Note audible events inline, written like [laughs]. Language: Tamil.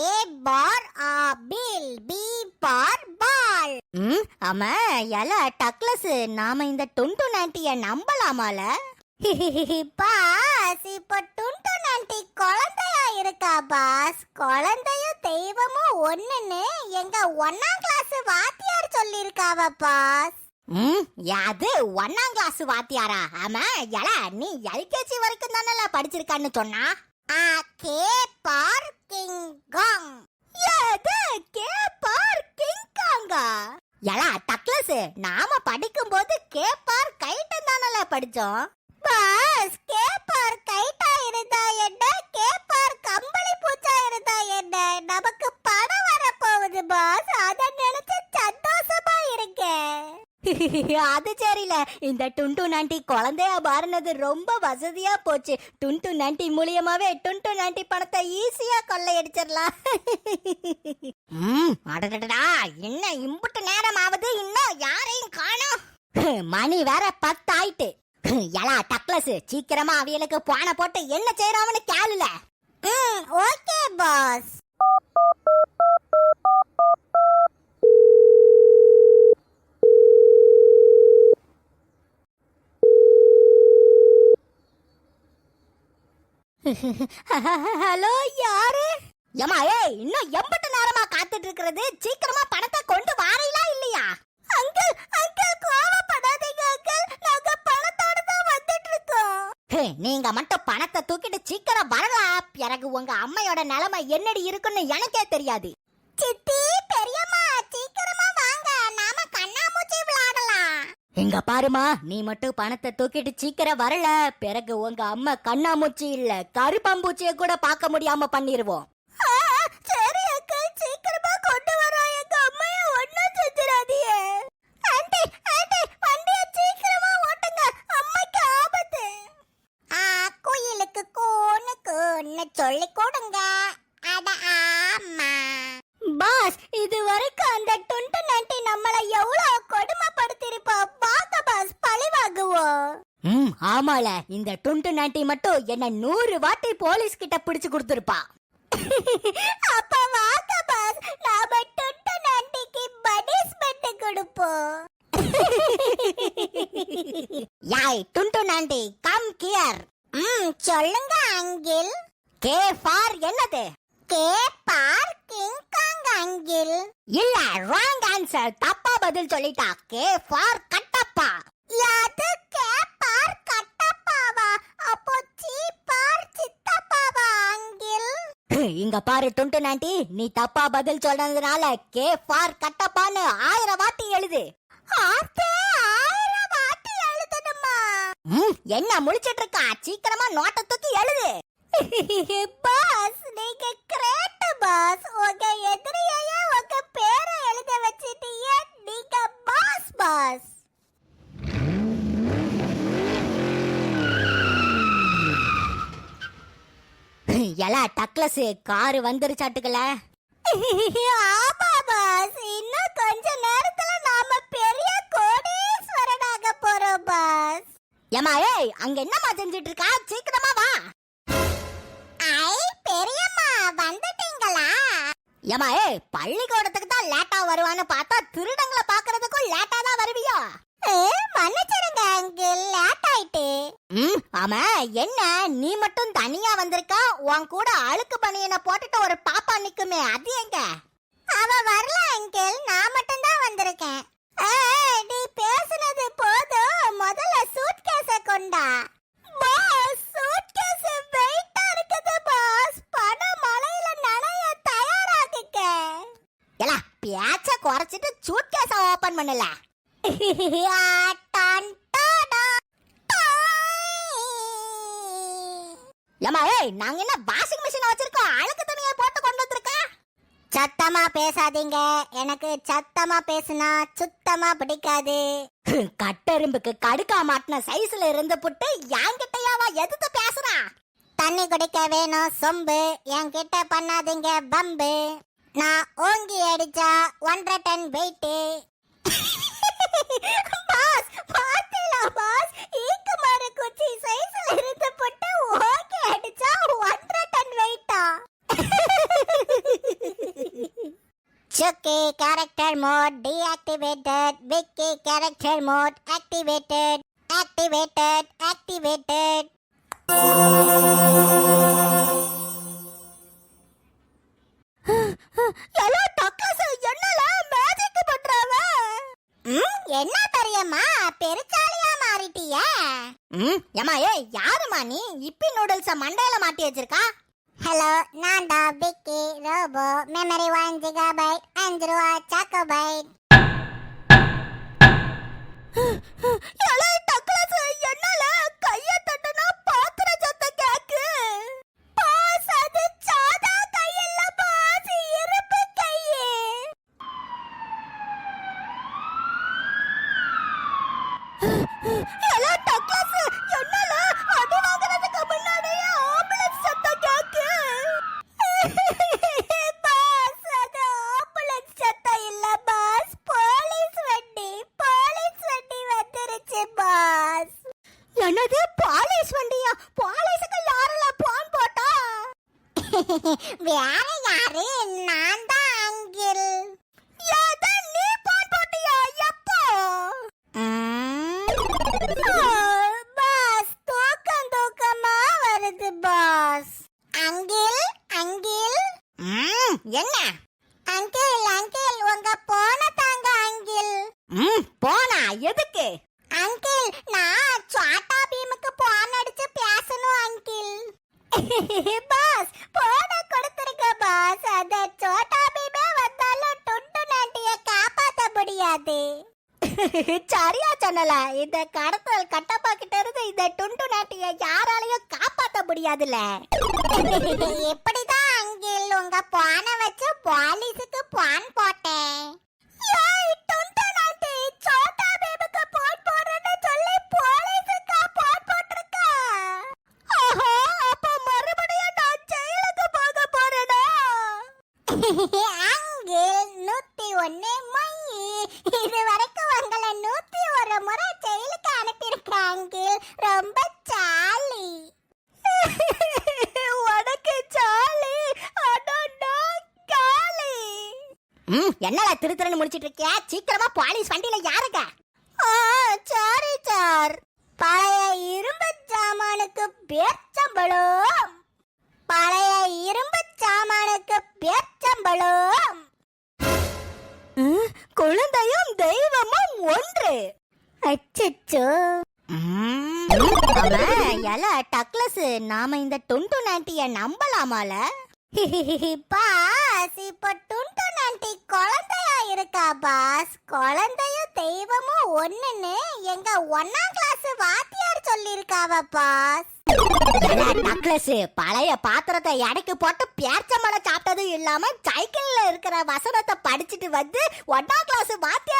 ஏ பார் ஆப்பிள் பி பார் பால். ம் ஆமா எல டக்ளஸ் நாம இந்த டுண்டு நாட்டிய நம்பலாமால? பாஸ் இப்ப டுண்டு நண்டி குழந்தையா இருக்கா பாஸ்? குழந்தையும் தெய்வமும் ஒண்ணுன்னு எங்க ஒன்னாம் கிளாஸ் வாத்தியார் சொல்லிருக்காவ பாஸ். ம் அது ஒன்னாம் கிளாஸ் வாத்தியாரா? ஆமா எல நீ எல்கேஜி வரைக்கும் தானல படிச்சிருக்கான்னு சொன்னா? ஆ கே பார் கிங். காங் எது கே பார் கிங்காங்கா டக்ளஸ் நாம படிக்கும்போது கே பார் கைட்டன் தானல படிச்சோம்? பாஸ் கே பார் கைட்டா இருந்தா என்ன? [laughs] அது சரியில்ல. இந்த டுண்டு நாண்டி குழந்தையா மாறினது ரொம்ப வசதியா போச்சு. டுண்டு நாண்டி மூலியமாவே டுண்டு நாண்டி பணத்தை ஈஸியா கொள்ளையடிச்சிடலாம். [laughs] ம், அடடடடா. என்ன இம்புட்டு நேரம் ஆகுது இன்னும் யாரையும் காணோம். [laughs] மணி வேற பத்து ஆயிட்டு எலா டக்ளஸ் சீக்கிரமா அவியலுக்கு பானை போட்டு என்ன செய்யறான்னு கேளுல. ம் ஓகே பாஸ் [laughs] ஹலோ யாரு? ஏமா ஏய் இன்னும் எம்பட்டு நேரமா காத்துட்டு இருக்கிறது. சீக்கிரமா பணத்தை கொண்டு வாரீங்களா இல்லையா? அங்கிள் அங்கிள் கோவப்படாதீங்க அங்கிள். நாங்க பணத்தோட தான் வந்துட்டு இருக்கோம். நீங்க மட்டும் பணத்தை தூக்கிட்டு சீக்கிரம் வரலாம். பிறகு உங்க அம்மையோட நிலைமை என்னடி இருக்குன்னு எனக்கே தெரியாது. சித்தி இங்க பாருமா நீ மட்டும் பணத்தை தூக்கிட்டு சீக்கிரம் வரல. பிறகு உங்க அம்மா கண்ணாமூச்சி இல்ல கருப்பாம்பூச்சியை கூட பார்க்க முடியாம பண்ணிருவோம். ஆமால இந்த டுண்டு நாட்டி மட்டும் என்ன நூறு வாட்டி போலீஸ் கிட்ட பிடிச்சு கொடுத்துருப்பா. அப்ப வாங்க பாஸ் நாம டுண்டு நாட்டிக்கு பனிஷ்மெண்ட் கொடுப்போம். யாய் டுண்டு நாண்டி கம் கியர் ம் சொல்லுங்க அங்கிள். கே ஃபார் என்னது? K for King Kong uncle. இல்ல ராங் ஆன்சர் தப்பா பதில் சொல்லிட்டா. K for Kattappa. யாது கே இங்க பாரு டுண்டு நாண்டி நீ தப்பா பதில் சொல்றதுனால கே ஃபார் கட்டப்பான்னு ஆயிரம் வாட்டி எழுது. ஆயிரம் வாட்டி எழுதணுமா? ம், என்ன முழிச்சிட்டு இருக்கா? சீக்கிரமா நோட்ட தூக்கி எழுது. [laughs] பாஸ் நீங்க கிரேட் பாஸ். உங்க எதிரியையே உங்க பேரை எழுத வச்சிட்டீங்க நீங்க பாஸ் பாஸ். எலா டக்ளஸ் காரு வந்துருச்சாட்டுக்கல? ஆமா பாஸ் இன்னும் கொஞ்ச நேரத்துல நாம பெரிய கோடீஸ்வரனாக போறோம் பாஸ். ஏமா ஏய் அங்க என்னம்மா செஞ்சிட்டு இருக்கா சீக்கிரமா வா. ஐ பெரியம்மா வந்துட்டீங்களா? ஏமா ஏய் பள்ளிக்கூடத்துக்கு தான் லேட்டா வருவான்னு பார்த்தா திருடங்களை பாக்குறதுக்கும் லேட்டா தான் வருவியோ? ஏ, மன்னிச்சிடுங்க அங்கிள். லேட் ஆயிட்டு. ம் ஆமா. என்ன நீ மட்டும் தனியா வந்திருக்கா? உன் கூட அழுக்கு பனியனை போட்டுட்டு ஒரு பாப்பா நிக்குமே அது எங்க? அவ வரல அங்கிள். நான் மட்டும் தான் வந்திருக்கேன் நீ பேசுனது போதும். முதல்ல சூட்கேஸ கொண்டா. பாஸ் சூட்கேஸ் வெயிட்டா இருக்குது பாஸ். பணம் மழையில நனைய தயாராகுங்க. எலா பேச்ச குறைச்சிட்டு சூட் கேஸ ஓபன் பண்ணல. [laughs] ஏமா ஏய் நாங்க என்ன வாஷிங் மிஷின் வச்சிருக்கோம்? அழுக்கு துணியை போட்டு கொண்டு வந்திருக்கா? சத்தமா பேசாதீங்க. எனக்கு சத்தமா பேசினா சுத்தமா பிடிக்காது. [laughs] கட்டெரும்புக்கு கடுக்கா மாட்டின சைஸ்ல இருந்து புட்டு என்கிட்டயாவா எதுக்கு பேசுறா? தண்ணி குடிக்க வேணும் சொம்பு. என்கிட்ட பண்ணாதீங்க பம்பு நான் ஓங்கி அடிச்சா ஒன்றரை டன் வெயிட்டு பாஸ் பாத்தீங்களா பாஸ் ஈக்கு மர குச்சி சைஸ்ல இருந்து போட்டு ஓங்கி அடிச்சா ஒன்றரை டன் வெயிட்டா Chucky character mode deactivated. Vicky character mode activated. Activated. Activated. எல்லா டக்ளஸ் என்ன பெரியம்மா பெருச்சாலியா மாறிட்டிய. ம் ஏமா ஏய் யாருமா நீ? இப்பி நூடுல்ஸ மண்டையில மாட்டி வச்சிருக்கா? ஹலோ நான் தான் Vicky robo memory one gigabyte அஞ்சு ரூபா சாக்கோபைட் [gasps] எலே என்னது? பாலிஸ் வண்டியா? பாலிஸுக்கு யாரெல்லாம் போன் போட்டா? [laughs] வேற யாரு? நான் தான் அங்கிள். ஏதா நீ போன் போட்டியா? எப்போ? பாஸ் தூக்கம் தூக்கமா வருது பாஸ் அங்கிள் அங்கிள். ம் என்ன? அங்கிள் அங்கிள் உங்க போன தாங்க அங்கிள். ம் போனா? எதுக்கு அங்கிள் நான் சாட்டா பீமுக்கு போன் அடிச்சு பேசணும் அங்கிள் [laughs] பாஸ் போன கொடுத்துருக்க பாஸ் அந்த சோட்டா பீமே வந்தாலும் டுண்டு நாட்டிய காப்பாத்த முடியாது. [laughs] சரியா சொன்னல இந்த கடத்தல் கட்டப்பா கிட்ட இருந்து இந்த டுண்டு நாட்டிய யாராலையும் காப்பாத்த முடியாதுல. [laughs] எப்படிதான் அங்கிள் உங்க போன வச்சு போலீஸுக்கு போன் போட்டேன் அங்கிள் நூத்தி ஒண்ணு மொய் இது வரைக்கும் உங்களை நூத்தி ஒரு முறை ஜெயிலுக்கு அனுப்பியிருக்கேன் அங்கிள் ரொம்ப சாலி உனக்கு நான் காலி ம் என்னடா திரு திருன்னு முடிச்சிட்டு இருக்கியா? சீக்கிரமா போலீஸ் வண்டியில யாருங்க? Sorry sir. பழைய இரும்பு சாமானுக்கு பேச்சம்பளம் பழைய இரும்பு சாமானுக்கு பேச்சம்பளம் குழந்தையும் தெய்வமும் ஒன்று. அச்சச்சோ. எல டக்ளஸ் நாம இந்த டுண்டு நாட்டிய நம்பலாமால? பாஸ் இப்ப டுண்டு நாட்டி குழந்தையா இருக்கா பாஸ்? குழந்தையும் தெய்வமும் ஒண்ணுன்னு எங்க ஒன்னாம் கிளாஸ் வாத்தியார் சொல்லிருக்காவ பாஸ்? டக்ளஸ் பழைய பாத்திரத்தை எடைக்கு போட்டு பேர்ச்சம்பழம் சாப்பிட்டது இல்லாம சைக்கிள்ல இருக்கிற வசனத்தை படிச்சுட்டு வந்து ஒன்னாம் கிளாஸ் மாத்தி